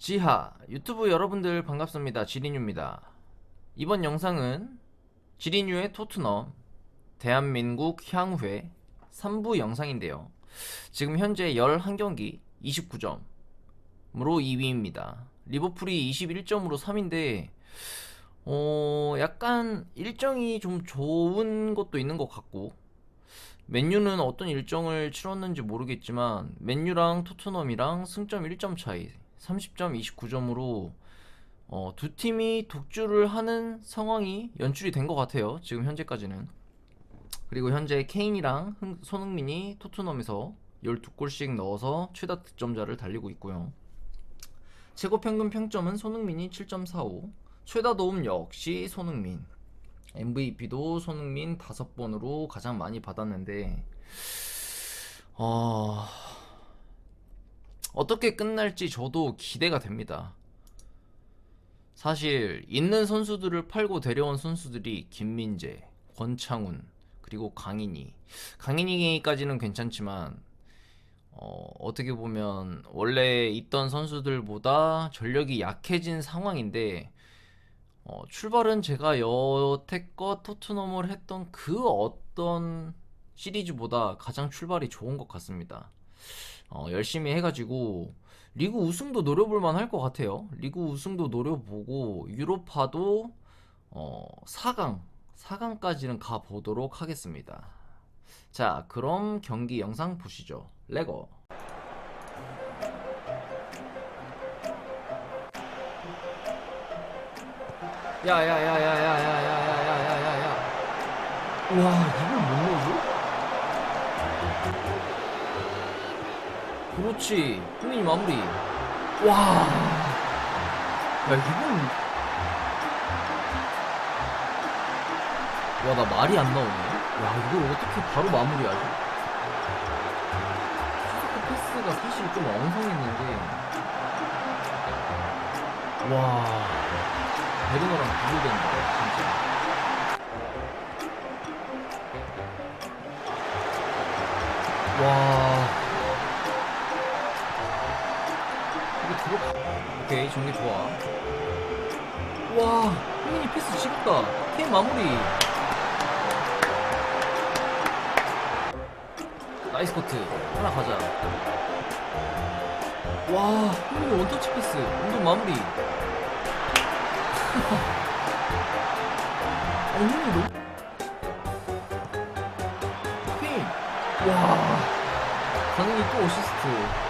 지하 유튜브 여러분들 반갑습니다. 지리뉴입니다. 이번 영상은 지리뉴의 토트넘 대한민국 향후회 3부 영상인데요. 지금 현재 11경기 29점으로 2위입니다. 리버풀이 21점으로 3위인데 어 약간 일정이 좀 좋은 것도 있는 것 같고 맨유는 어떤 일정을 치렀는지 모르겠지만 맨유랑 토트넘이랑 승점 1점 차이 30점 29점으로 어, 두 팀이 독주를 하는 상황이 연출이 된 것 같아요 지금 현재까지는. 그리고 현재 케인이랑 흥- 손흥민이 토트넘에서 12골씩 넣어서 최다 득점자를 달리고 있고요. 최고 평균 평점은 손흥민이 7.45 최다 도움 역시 손흥민. MVP도 손흥민 5번으로 가장 많이 받았는데 어... 어떻게 끝날지 저도 기대가 됩니다. 사실 있는 선수들을 팔고 데려온 선수들이 김민재, 권창훈, 그리고 강인희. 강인희까지는 괜찮지만 어, 어떻게 보면 원래 있던 선수들보다 전력이 약해진 상황인데 어, 출발은 제가 여태껏 토트넘을 했던 그 어떤 시리즈보다 가장 출발이 좋은 것 같습니다. 어, 열심히 해가지고 리그 우승도 노려볼 만 할 것 같아요. 리그 우승도 노려보고 유로파도 어, 4강, 4강까지는 가보도록 하겠습니다. 자, 그럼 경기 영상 보시죠. 레고. 야야야야야야야야야야야야. 와, 그렇지. 흥민이 마무리. 와. 야, 이건. 와, 나 말이 안 나오네. 야, 이걸 어떻게 바로 마무리하지? 패스가 사실 좀 엉성했는데. 와. 베르너랑 비교된다, 진짜. 와. 들어. 오케이, 정리 좋아. 와, 흥민이 패스 지겹다. 케인 마무리. 나이스 커트. 하나 가자. 와, 흥민이 원터치 패스. 운동 마무리. 아니, 흥민이 너무. 케인. 와. 강인이 또 어시스트.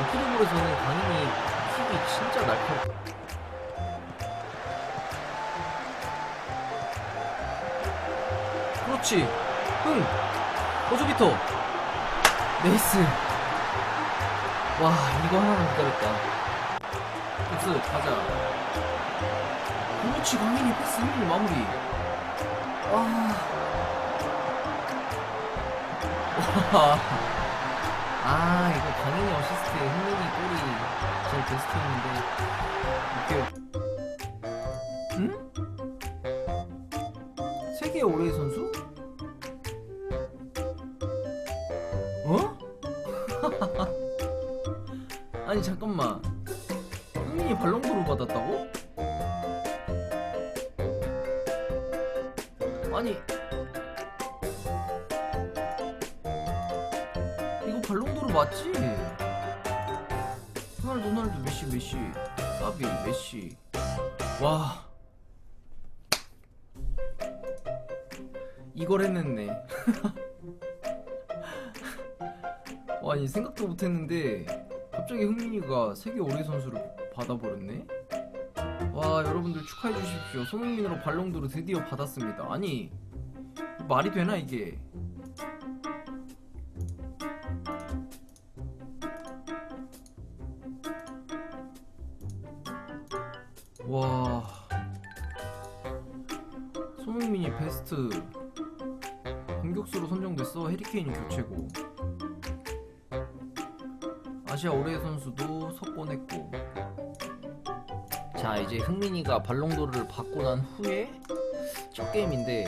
오프드볼에서는 강인이 킥이 진짜 날카롭. 그렇지. 흥. 호주비터. 네이스. 와, 이거 하나만 기다렸다. 패스, 가자. 그렇지, 강인이 패스, 흥민이 마무리. 와. 와. 아 이거 강인 이 어시스트 흥민이 골이 제일 베스트였는데 이렇게 응? 세계 올해의 선수? 어? 아니 잠깐만 흥민이 발롱도로 받았다고? 아니 이거 발롱도르 맞지? 호날두 메시 메시. 까비 메시. 와. 이걸 했냈네. 와 아니 생각도 못했는데 갑자기 흥민이가 세계 올해 선수를 받아버렸네? 와 여러분들 축하해 주십시오. 손흥민으로 발롱도르 드디어 받았습니다. 아니 말이 되나 이게 와. 손흥민이 베스트 공격수로 선정됐어. 해리케인이 교체고. 아시아 올해의 선수도 석권했고. 자 이제 흥민이가 발롱도르를 받고 난 후에 첫 게임인데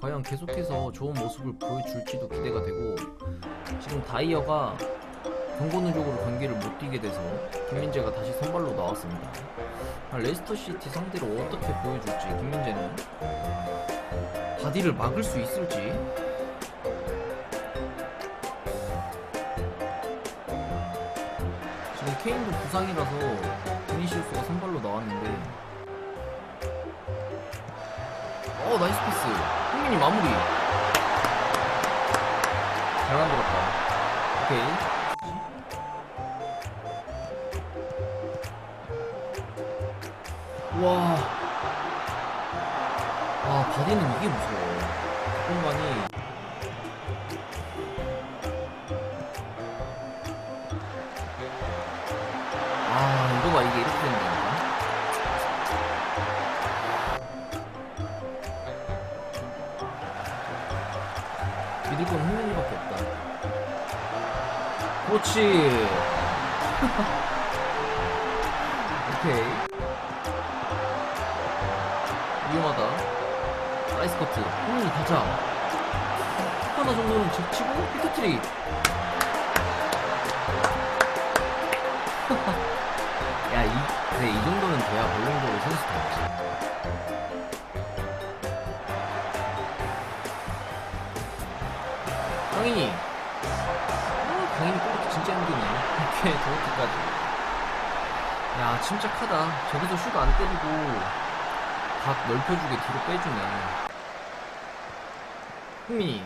과연 계속해서 좋은 모습을 보여줄지도 기대가 되고 지금 다이어가 경고 누적으로 경기를 못 뛰게 돼서 김민재가 다시 선발로 나왔습니다. 아, 레스터 시티 상대로 어떻게 보여줄지 김민재는? 바디를 막을 수 있을지? 지금 케인도 부상이라서 비니시우스가 선발로 나왔는데. 어 나이스 패스. 흥민이 마무리. 잘 만들었다. 오케이 와. 아, 바디는 이게 무서워. 공간이. 아, 이거 봐, 이게 이렇게 된다니까. 믿을 건 흥민이밖에 없다. 그렇지. 오케이. 위험하다. 나이스 커트. 흥민이 가자. 하나 정도는 제치고 히트트릭. 야, 이, 그래, 이 정도는 돼야 본능적으로 선수 되지. 강인이. 어, 강인이 꼬르기 진짜 힘드네. 이렇게 저렇게까지. 야, 침착하다. 저기서 슛 안 때리고, 각 넓혀주게 뒤로 빼주네. 흥민이.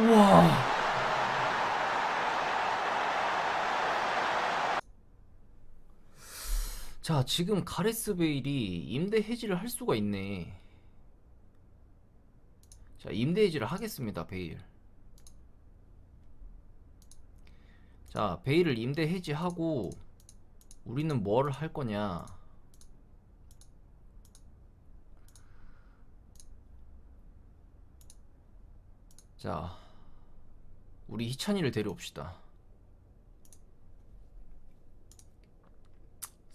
우와. 자, 지금 가레스 베일이 임대 해지를 할 수가 있네. 자, 임대 해지를 하겠습니다, 베일. 자, 베일을 임대 해지하고 우리는 뭘 할 거냐? 자, 우리 희찬이를 데려옵시다.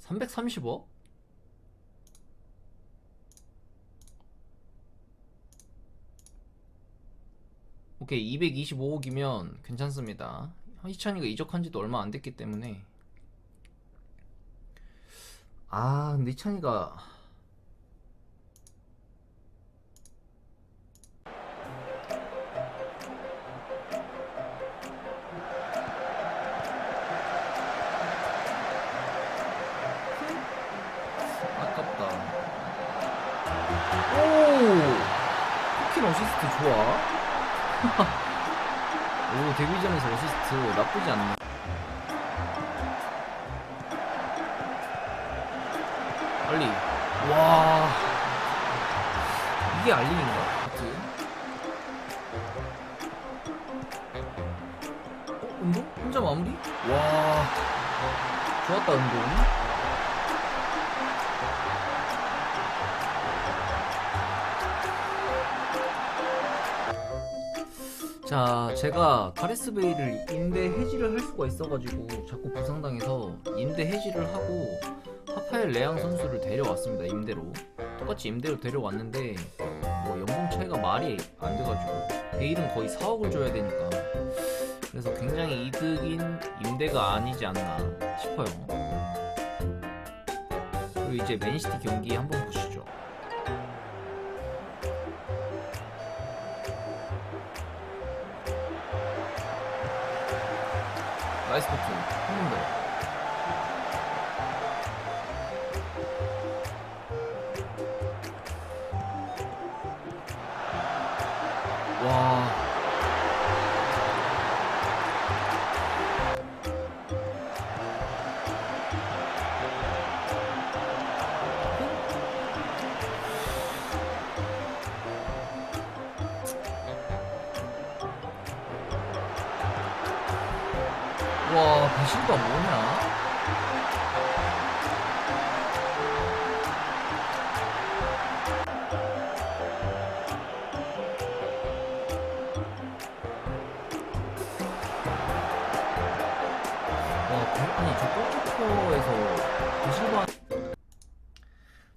330억? 오케이, 225억이면 괜찮습니다. 희찬이가 이적한 지도 얼마 안 됐기 때문에. 아, 근데 희찬이가. 아깝다. 오! 쿠킨 어시스트 좋아. 오, 데뷔전에서 어시스트 나쁘지 않네. 빨리. 와. 이게 알림인가? 어, 운동? 혼자 마무리? 와. 좋았다, 운동. 자, 제가 가레스 베일을 임대 해지를 할 수가 있어가지고 자꾸 부상당해서 임대 해지를 하고 하파엘 레앙 선수를 데려왔습니다. 임대로 똑같이 임대로 데려왔는데 뭐 연봉 차이가 말이 안 돼가지고 베일은 거의 4억을 줘야 되니까 그래서 굉장히 이득인 임대가 아니지 않나 싶어요. 그리고 이제 맨시티 경기 한번 보시죠. 나이스 커트 한번 더. 와. 와, 배신가 뭐냐? 저 골키퍼에서 배신가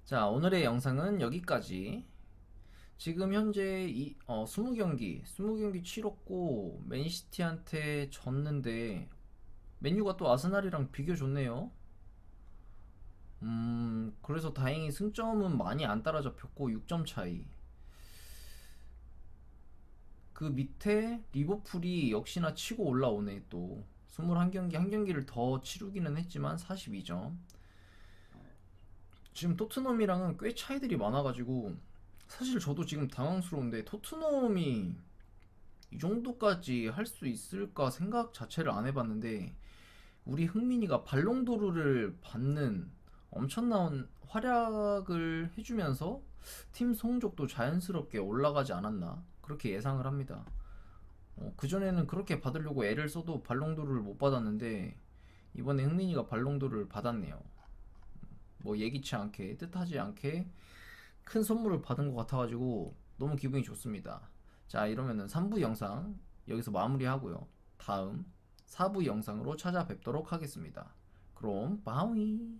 자, 오늘의 영상은 여기까지. 지금 현재 이, 어, 20경기, 20경기 치렀고 맨시티한테 졌는데 맨유가 또 아스날이랑 비교 좋네요. 음, 그래서 다행히 승점은 많이 안 따라잡혔고 6점 차이. 그 밑에 리버풀이 역시나 치고 올라오네 또 21경기 한 경기를 더 치르기는 했지만 42점. 지금 토트넘이랑은 꽤 차이들이 많아가지고 사실 저도 지금 당황스러운데 토트넘이 이 정도까지 할 수 있을까 생각 자체를 안 해봤는데 우리 흥민이가 발롱도르를 받는 엄청난 활약을 해주면서 팀 성적도 자연스럽게 올라가지 않았나 그렇게 예상을 합니다. 어, 그전에는 그렇게 받으려고 애를 써도 발롱도르를 못 받았는데 이번에 흥민이가 발롱도르를 받았네요. 뭐 예기치 않게 뜻하지 않게 큰 선물을 받은 것 같아가지고 너무 기분이 좋습니다. 자 이러면은 3부 영상 여기서 마무리하고요. 다음 4부 영상으로 찾아뵙도록 하겠습니다. 그럼 바위